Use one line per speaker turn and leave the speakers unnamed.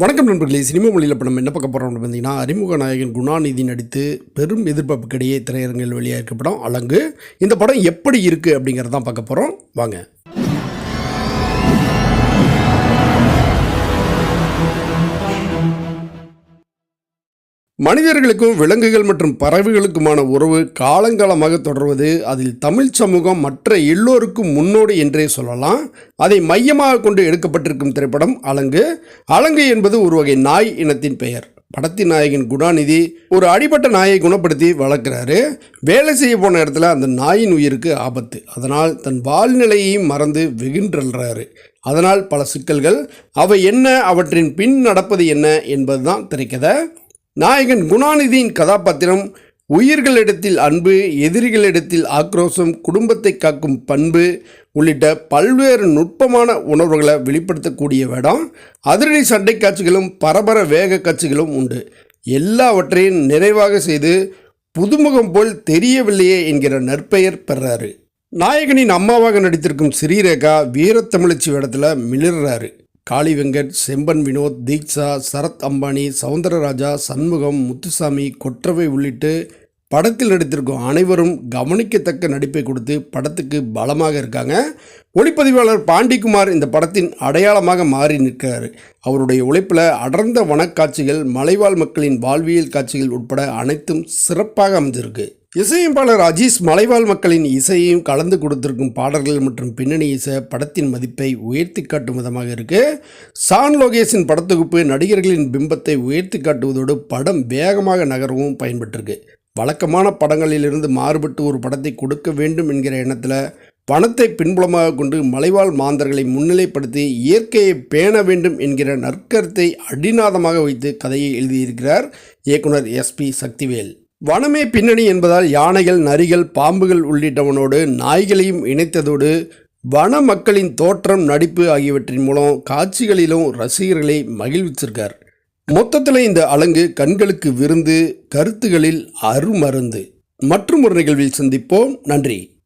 வணக்கம் நண்பர்களே சினிமா மொழியில் இப்போ நம்ம என்ன பார்க்க போகிறோம் பார்த்தீங்கன்னா அறிமுக நாயகன் குணாநிதி நடித்து பெரும் எதிர்பார்ப்புக்கிடையே திரையரங்கில் வெளியாக படம் அலங்கு. இந்த படம் எப்படி இருக்குது அப்படிங்கிறதான் பார்க்க போகிறோம் வாங்க. மனிதர்களுக்கும் விலங்குகள் மற்றும் பறவைகளுக்குமான உறவு காலங்காலமாக தொடர்வது அதில் தமிழ் சமூகம் மற்ற எல்லோருக்கும் முன்னோடி என்றே சொல்லலாம். அதை மையமாக கொண்டு எடுக்கப்பட்டிருக்கும் திரைப்படம் அலங்கு. அலங்கு என்பது ஒரு வகை நாய் இனத்தின் பெயர். படத்தின் நாயகன் குணாநிதி ஒரு அடிபட்ட நாயை குணப்படுத்தி வளர்க்குறாரு. வேலை செய்ய போன இடத்துல அந்த நாயின் உயிருக்கு ஆபத்து. அதனால் தன் வாழ்நிலையையும் மறந்து வெகுன்றல்றாரு. அதனால் பல சிக்கல்கள். அவை என்ன அவற்றின் பின் நடப்பது என்ன என்பதுதான் திரைக்கதை. நாயகன் குணாநிதியின் கதாபாத்திரம் உயிர்களிடத்தில் அன்பு எதிரிகளிடத்தில் ஆக்ரோஷம் குடும்பத்தை காக்கும் பண்பு உள்ளிட்ட பல்வேறு நுட்பமான உணர்வுகளை வெளிப்படுத்தக்கூடிய வேடம். அதிரடி சண்டை காட்சிகளும் பரபர வேக காட்சிகளும் உண்டு. எல்லாவற்றையும் நிறைவாக செய்து புதுமுகம் போல் தெரியவில்லையே என்கிற நற்பெயர் பெறாரு. நாயகனின் அம்மாவாக நடித்திருக்கும் ஸ்ரீரேகா வீரத்தமிழச்சி வேடத்தில் மிளிர்றாரு. காளி வெங்கட் செம்பன் வினோத் தீக்ஷா சரத் அம்பானி சவுந்தரராஜா சண்முகம் முத்துசாமி கொற்றவை உள்ளிட்டு படத்தில் நடித்திருக்கும் அனைவரும் கவனிக்கத்தக்க நடிப்பை கொடுத்து படத்துக்கு பலமாக இருக்காங்க. ஒளிப்பதிவாளர் பாண்டிக்குமார் இந்த படத்தின் அடையாளமாக மாறி நிற்கிறார். அவருடைய உழைப்பில் அடர்ந்த வனக்காட்சிகள் மலைவாழ் மக்களின் வாழ்வியல் காட்சிகள் உட்பட அனைத்தும் சிறப்பாக அமைஞ்சிருக்கு. இசையமைப்பாளர் அஜீஸ் மலைவாழ் மக்களின் இசையையும் கலந்து கொடுத்திருக்கும் பாடல்கள் மற்றும் பின்னணி இசை படத்தின் மதிப்பை உயர்த்தி காட்டும் விதமாக இருக்கு. சான் லோகேஷின் படத்தொகுப்பு நடிகர்களின் பிம்பத்தை உயர்த்தி காட்டுவதோடு படம் வேகமாக நகரவும் பயன்பட்டிருக்கு. வழக்கமான படங்களிலிருந்து மாறுபட்டு ஒரு படத்தை கொடுக்க வேண்டும் என்கிற எண்ணத்தில் பணத்தை பின்புலமாக கொண்டு மலைவாழ் மாந்தர்களை முன்னிலைப்படுத்தி இயற்கையை பேண வேண்டும் என்கிற நற்கருத்தை அடிநாதமாக வைத்து கதையை எழுதியிருக்கிறார் இயக்குனர் எஸ்பி சக்திவேல். வனமே பின்னணி என்பதால் யானைகள் நரிகள் பாம்புகள் உள்ளிட்டவனோடு நாய்களையும் இணைத்ததோடு வன மக்களின் தோற்றம் நடிப்பு ஆகியவற்றின் மூலம் காட்சிகளிலும் ரசிகர்களை மகிழ்விச்சிருக்கார். மொத்தத்தில் இந்த அலங்கு கண்களுக்கு விருந்து கருத்துகளில் அருமருந்து. மற்றும் ஒரு நிகழ்வில் சந்திப்போம். நன்றி.